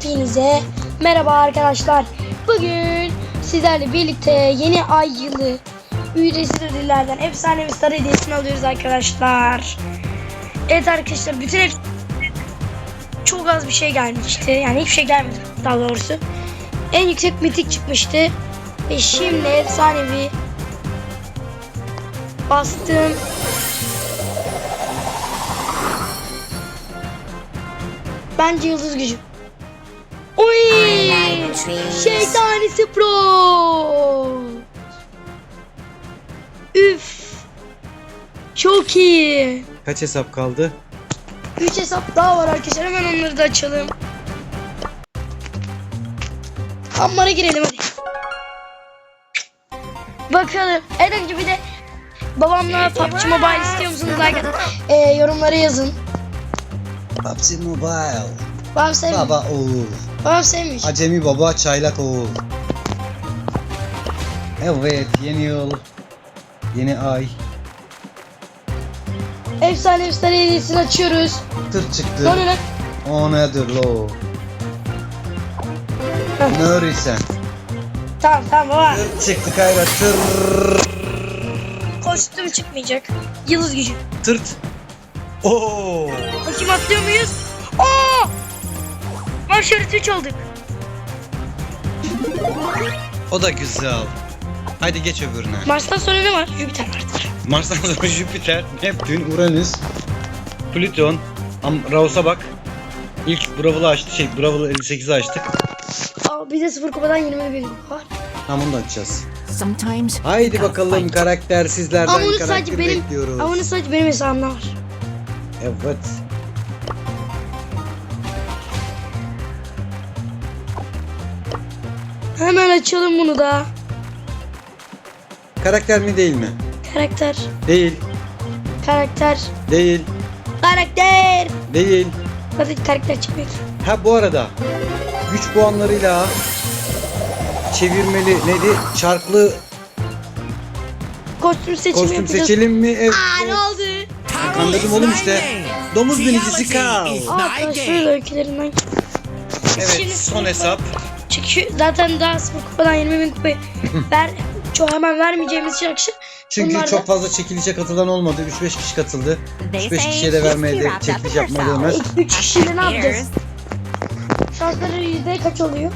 Hepinize merhaba arkadaşlar. Bugün sizlerle birlikte yeni ay yılı ücretsiz ödüllerden efsane bir star hediyesini alıyoruz arkadaşlar. Evet arkadaşlar bütün hep çok az bir şey gelmişti. Yani hiçbir şey gelmedi daha doğrusu. En yüksek mitik çıkmıştı. Ve şimdi efsanevi bastım. Bence yıldız gücü. Oy! Şeytanisi Pro! Üf! Çok iyi. Kaç hesap kaldı? 3 hesap daha var arkadaşlar. Hemen onları da açalım. Ammara girelim hadi. Bakalım. Evet önce bir de babamla PUBG Mobile istiyor musunuz? Like atın. Ee, yorumlara yazın. PUBG Mobile. Babam sevmiyor. Baba oğul. Babam sevmiyor. Acemi baba çaylak oğul. Evet yeni yıl. Yeni ay. Efsane efsane hediyesini açıyoruz. Tır çıktı. Ne oluyor lan? O nedir lo? Ne öğrensen? Tamam tamam baba. Tır çıktı kayra tır. Kostüm çıkmayacak. Yıldız gücü. Tırt. Oo. Bakayım atlıyor muyuz? Oo! Başarı 3 olduk. O da güzel. Haydi geç öbürüne. Mars'tan sonra ne var? Jüpiter vardır. Mars'tan sonra Jüpiter, Neptün, Uranüs, Plüton. Am Raus'a bak. İlk Bravel'ı açtı. Şey Bravel'ı 58'i açtık. Aa, bir de sıfır kupadan 20 bin var. Tamam bunu da açacağız. Sometimes Haydi bakalım karaktersizlerden Ama onu karakter sadece benim, bekliyoruz. ama onu sadece benim hesabımda var. Evet. Hemen açalım bunu da. Karakter mi değil mi? Karakter, Değil. karakter, Değil. karakter. Değil. Hadi karakter çıkmıyor. Ha bu arada güç puanlarıyla çevirmeli neydi? Çarklı Kostüm seçimi kostüm yapacağız. seçelim mi? Evet. Aa ne oldu? Kandırdım oğlum işte. Domuz binicisi kal. Aa arkadaşlar öykülerinden. Evet Şimdi son hesap. Çünkü zaten daha sıfır kupadan 20 bin kupayı ver, çok hemen vermeyeceğimiz için akşam. Çünkü Bunlar da- çok fazla çekilişe katılan olmadı. 3-5 kişi katıldı. They 3-5 say kişiye de vermeye de çekiliş yapmaya değmez. 3 kişiyle ne yapacağız? Şansları yüzde kaç oluyor?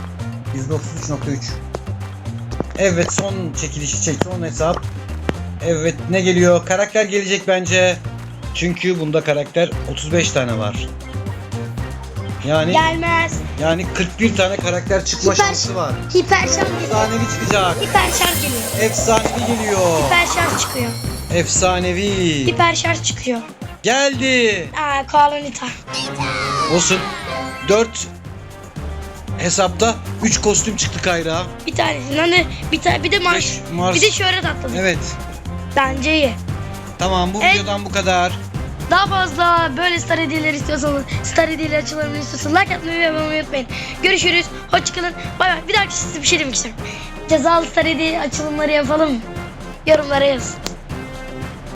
%33.3 Evet son çekilişi çek son hesap. Evet ne geliyor? Karakter gelecek bence. Çünkü bunda karakter 35 tane var. Yani Gelmez. yani 41 tane karakter çıkma Süper. şansı var. Hiper şarj geliyor. Efsanevi çıkacak. Hiper şarj geliyor. Efsanevi geliyor. Hiper şarj çıkıyor. Efsanevi. Hiper şarj çıkıyor. Geldi. Aa Koalanita. Olsun. 4 hesapta 3 kostüm çıktı Kayra. Bir tanesinden de bir tane bir de Mars. Beş Mars. Bir de şöhret atladı. Evet. Bence iyi. Tamam bu Evet. videodan bu kadar. Daha fazla böyle star hediyeler istiyorsanız, star hediyeler açılarını istiyorsanız like atmayı ve abone olmayı unutmayın. Görüşürüz. Hoşçakalın. Bay bay. Bir dakika size bir şey demek istiyorum. Cezalı star hediye açılımları yapalım? Yorumlara yazın.